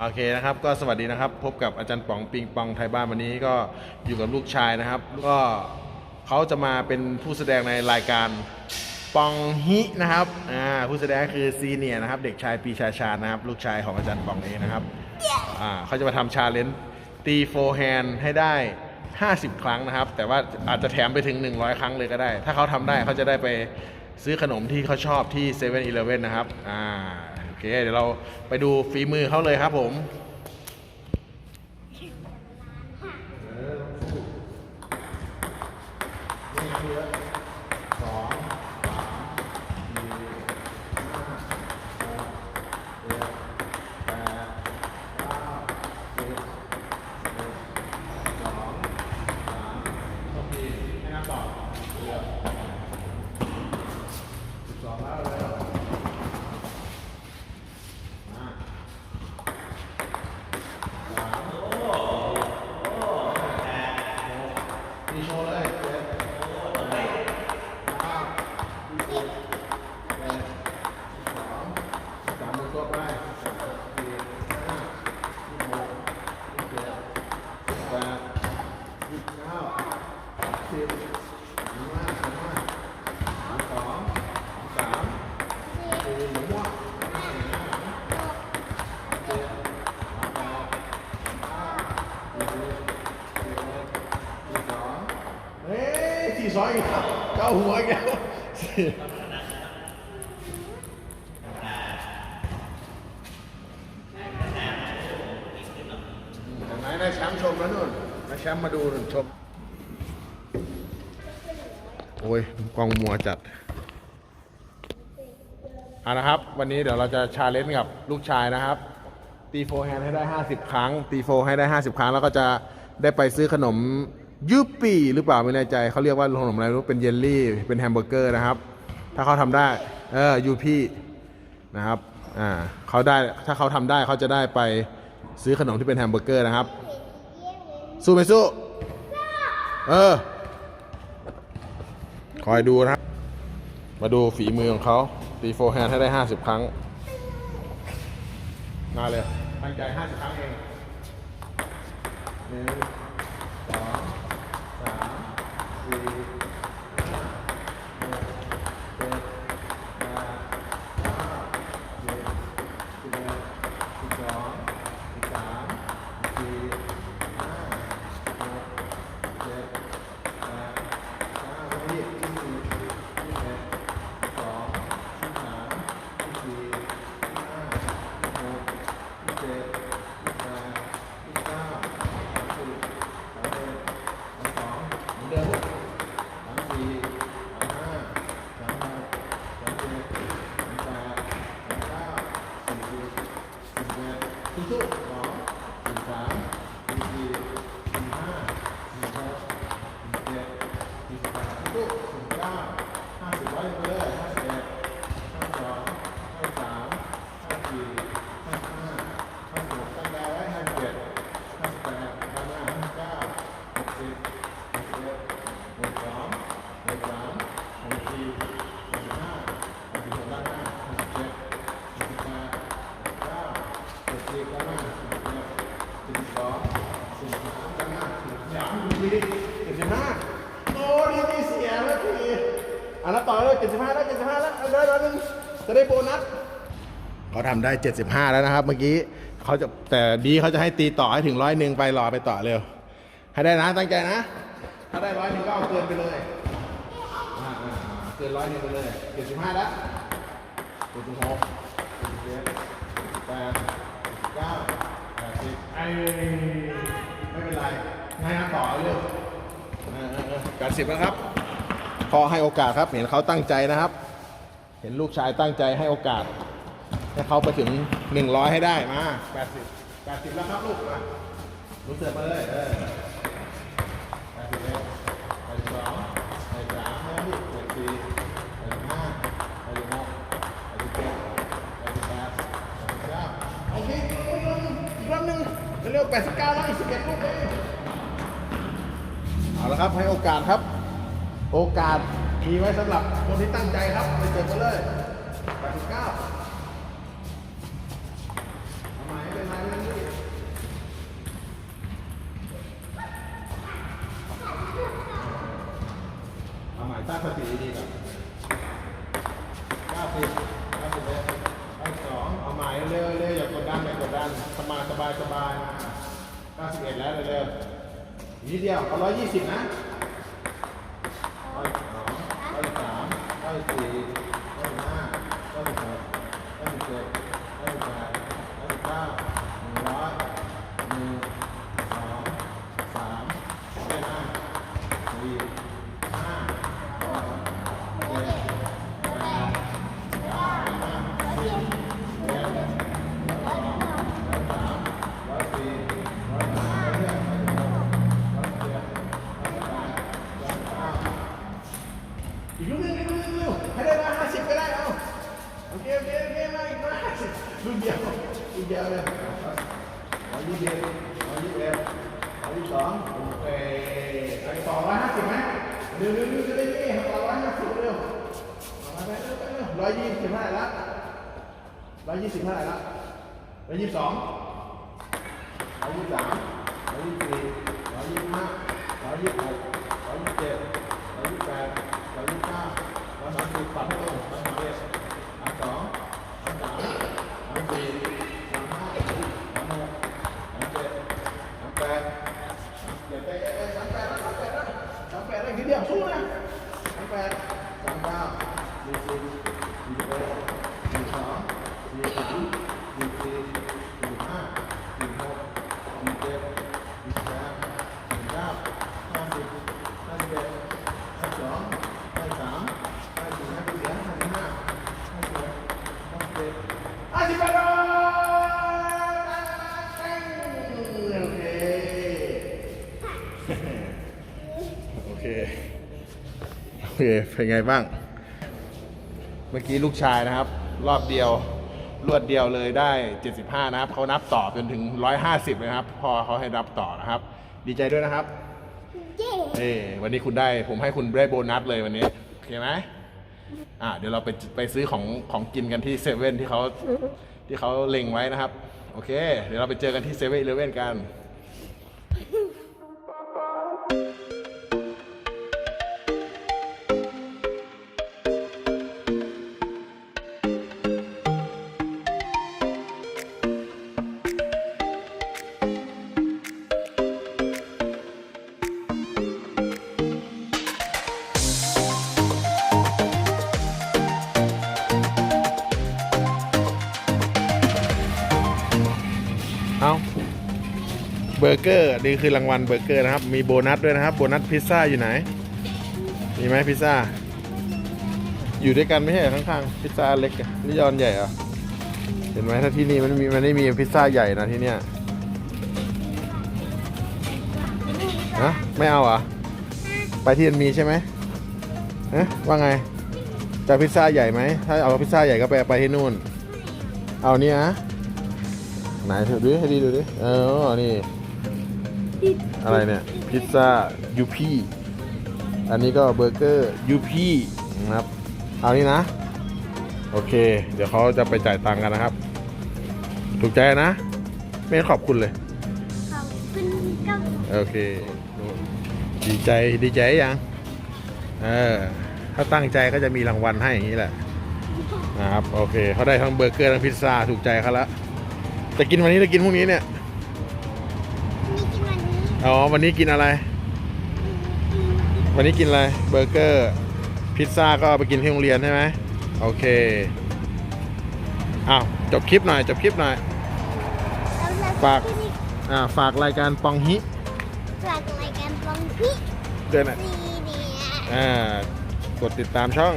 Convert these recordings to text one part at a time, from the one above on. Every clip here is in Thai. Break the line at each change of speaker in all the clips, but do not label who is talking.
โอเคนะครับก็สวัสดีนะครับ พบกับอาจารย์ป๋องปิงปองไทยบ้านวันนี้ก็อยู่กับลูกชายนะครับ ก็เขาจะมาเป็นผู้แสดงในรายการปองฮินะครับอ่าผู้แสดงคือซีเนียนะครับ เด็กชายปีชาชานะครับ ลูกชายของอาจารย์ป๋องเองนะครับอ่าเขาจะมาทำชาเลนจ์ตีโฟร์แฮนให้ได้ 50 ครั้งนะครับ แต่ว่าอาจจะแถมไปถึง 100 ครั้งเลยก็ได้ ถ้าเขาทำได้เขาจะได้ไปซื้อขนมที่เขาชอบที่7 e เ e ่ e อนะครับอ่า เคเดี๋ยวเราไปดูฝีมือเขาเลยครับผมโชว์เลยเจ็ดแปดเก้าสิบเอ็ดแปดสองสามมือตัวไปสามสี่ห้าสิบหกสิบเจ็ดสิบแปดสิบเก้าสิบสามห้าสามห้าสามสองสามสามสี่หมูม่วงสามห้าเจ็ดสามแปดสามเก้าสี่สิบสี่เอ็ดสี่สอง เฮ้ยสี่สองอีกแล้วเก้าหัวอีกแล้วสี่ ไหนนายแชมป์ชมแล้วนู่นนายแชมป์มาดูนู่นชม โอ้ยกล้องมัวจัดเอานะครับ วันนี้เดี๋ยวเราจะชาเลนจ์กับลูกชายนะครับ ตีโฟร์แฮนด์ให้ได้ 50 ครั้ง ตีโฟร์ให้ได้ 50 ครั้ง แล้วก็จะได้ไปซื้อขนม ยูปีหรือเปล่าไม่แน่ใจเขาเรียกว่าขนมอะไรรู้เป็นเยลลี่ เป็นแฮมเบอร์เกอร์นะครับ ถ้าเขาทำได้เออยูพี่นะครับอ่าเขาได้ถ้าเขาทำได้เขาจะได้ไปซื้อขนมที่เป็นแฮมเบอร์เกอร์นะครับ สู้ไหมสู้เออคอยดูนะครับ มาดูฝีมือของเขาตีโฟร์แฮนด์ให้ได้ 50 ครั้งมาเลยตั้งใจ 50 ครั้งเองหนึ่งสองสาม สี่ห้ ห้าโอ้ดีดีเสียแล้วทีอะแล้วต่อเลยเจ็ดสิบห้าแล้วเจ็ดสิบห้าแล้วเอาเดินเอาหนึ่งจะได้โบนัสเขาทำได้75แล้วนะครับ เมื่อกี้เขาจะแต่ดีเขาจะให้ตีต่อให้ถึงร้อยหนึ่งไปรอไปต่อเร็ว ให้ได้นะตั้งใจนะ ถ้าได้ร้อยหนึ่งก็เอาเกินไปเลยอ่าอ่าอ่าเกินร้อยหนึ่งไปเลย75แล้ว76 77 8 9 80ไอ้ไม่เป็นไรให้นะต่อเร็ว เออเออเออ80แล้วครับ พอให้โอกาสครับ เห็นเขาตั้งใจนะครับ เห็นลูกชายตั้งใจให้โอกาส ให้เขาไปถึง 100 ให้ได้มา80 80แล้วครับลูกมาลูกเสือมาเลยเออ80เอ็ด82 83 84 85 86 87โอเครอบหนึงเร็ว89แล้วอีก11ลูกเลยเอ แครับ ให้โอกาสครับ โอกาสมีไว้สำหรับคนที่ตั้งใจครับไปเจอกันเลยแปเก้าทมไม่เป็นไรไม่เป็นไรทตั้งสติดีๆบบเก้าเอ็ดเสองเอาหม่เร็วๆอย่ากดดันอย่ากดดันสบายสบายสบายเาสิแล้วเร็วๆ นิดเดียวเอา120นะร้อยสองร้อยสามร้อยสี่ ยยี่สิบเท่าไหร่ละร้อยยี่สิบสองร้อยยี่สิบสามร้อยยี่สิบสี่ร้อยยี่สิบห้าร้อยยี่สิบหกร้อยยี่สิบเจ็ดร้อยยี่สิบแปดร้อยยี่สิบเก้าร้อยสามสิบปรับให้ตรงร้อยสามสิบเอ็ดสามสองสามสามสามสี่สามห้าสามหกสามเจ็ดสามแปดสามเจ็ดเอ้ยเอ้ยเอ้ยสามแปดแล้วสามแปดแล้วสามแปดแล้วทีเดียวสู้นะสามแปด เคเป็นไงบ้าง เมื่อกี้ลูกชายนะครับ รอบเดียวรวดเดียวเลยได้ 75 นะครับเขานับต่อจนถึง 150เลยนะครับ พอเขาให้นับต่อนะครับ ดีใจด้วยนะครับ
เย้
เอ้วันนี้คุณได้ผมให้คุณได้โบนัสเลยวันนี้โอเคไหมอ่าเดี๋ยวเราไปไปซื้อของของกินกันที่เซเว่นที่เขาที่เขาเล็งไว้นะครับ โอเค เดี๋ยวเราไปเจอกันที่เซเว่นเลเว่นกัน เบอร์เกอร์นี่คือรางวัลเบอร์เกอร์นะครับ มีโบนัสด้วยนะครับ โบนัสพิซซ่าอยู่ไหน มีไหมพิซซ่า อยู่ด้วยกันไม่ใช่ข้างๆ พิซซ่าเล็กนี่ยอนใหญ่เหรอเห็นไหมถ้าที่นี่มันมีมันไม่มีพิซซ่าใหญ่นะที่เนี้ยฮะไม่เอาอะไปที่มันมีใช่ไหมฮะว่าไงจะพิซซ่าใหญ่ไหม ถ้าเอาพิซซ่าใหญ่ก็ไปไปที่นู่น เอานี่นะไหนดูดิให้ดีดูดิ เออ นี่ อะไรเนี่ย พิซซ่ายูพีอันนี้ก็เบอร์เกอร์ยูพีนะครับ เอานี่นะ โอเค เดี๋ยวเขาจะไปจ่ายตังค์กันนะครับ ถูกใจนะ ไม่ขอบคุณเลย
ขอบคุณครับ
โอเค ดีใจดีใจยังเออถ้าตั้งใจก็จะมีรางวัลให้อย่างนี้แหละนะครับโอเคเขาได้ทั้งเบอร์เกอร์ทั้งพิซซ่าถูกใจเขาละจะกินวันนี้จะกินพรุ่งนี้เนี่ย
นี่กินวันนี้
อ๋อวันนี้กินอะไร วันนี้กินอะไรเบอร์เกอร์พิซซ่าก็เอาไปกินที่โรงเรียนใช่ไหมโอเคอ้าวจบคลิปหน่อยจบคลิปหน่อย
แล้วเรา
ฝาก
ที่นี่
อ่าฝากรายการปองฮิ
ฝากรายการปองพี่
ด้วยนะ
ซีเนี่ย
อ่ากดติดตามช่อง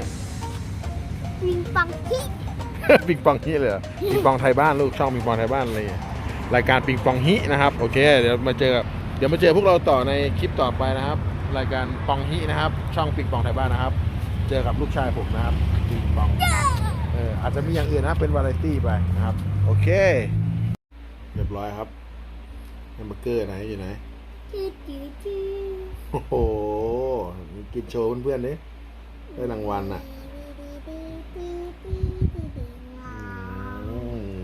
วิงปองพี่
ปิงปองฮิเลยเหรอปิงปองไทยบ้านลูกช่องปิงปองไทยบ้านอะไรอย่างเงี้ยรายการปิงปองฮินะครับ โอเค เดี๋ยวมาเจอกับ เดี๋ยวมาเจอพวกเราต่อในคลิปต่อไปนะครับ รายการปองฮินะครับ ช่องปิงปองไทยบ้านนะครับ เจอกับลูกชายผมนะครับปิงปองเอออาจจะมีอย่างอื่นนะเป็นวาไรตี้ไปนะครับ โอเค เรียบร้อยครับแฮมเบอร์เกอร์ไหนอยู่ไหน
จืดจืดจืด
โอ้โหกินโชว์เพื่อนๆดิได้รางวัลอะ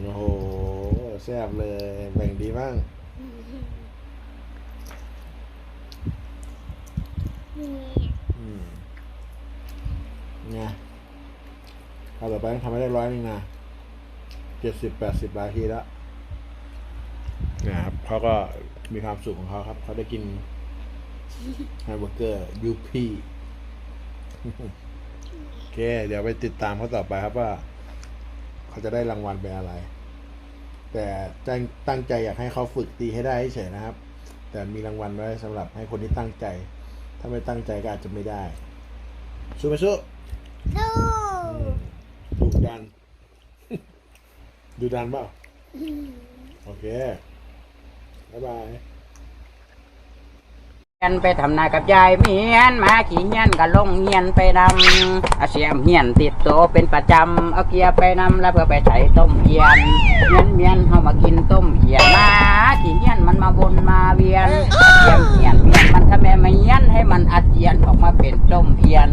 โอ้โหแซ่บเลยแบ่งดีบ้าง
นี่
อืมไงเอาต่อไปต้องทำให้ได้ร้อยหนึงนะเจ็ดสิบแปดสิบนาทีแล้วนะครับเขาก็มีความสุขของเขาครับ เขาได้กินแฮมเบอร์เกอร์ยูพีโอเค เดี๋ยวไปติดตามเขาต่อไปครับว่า เขาจะได้รางวัลเป็นอะไร แต่ตั้งตั้งใจอยากให้เขาฝึกตีให้ได้เฉยนะครับ แต่มีรางวัลไว้สำหรับให้คนที่ตั้งใจ ถ้าไม่ตั้งใจก็อาจจะไม่ได้ สู้ไหมสู้
สู้
ดูดันดูดันเปล่าโอเค บ๊ายบาย
เฮียนไปทำนากับยายเมียนมาขี่เงียนก็ลงเงียนไปนำเอาเสียมเงียนติดโตวเป็นประจำเอาเกียร์ไปนำแล้วเพื่อไปใส่ต้มเอียนเงียนเมียนเข้ามากินต้มเอียนมาขี่เงียนมันมาวนมาเวียนเสียมเงียนเมียนมันทำแม่มาเงียนให้มันอาเจียนออกมาเป็นต้มเอียน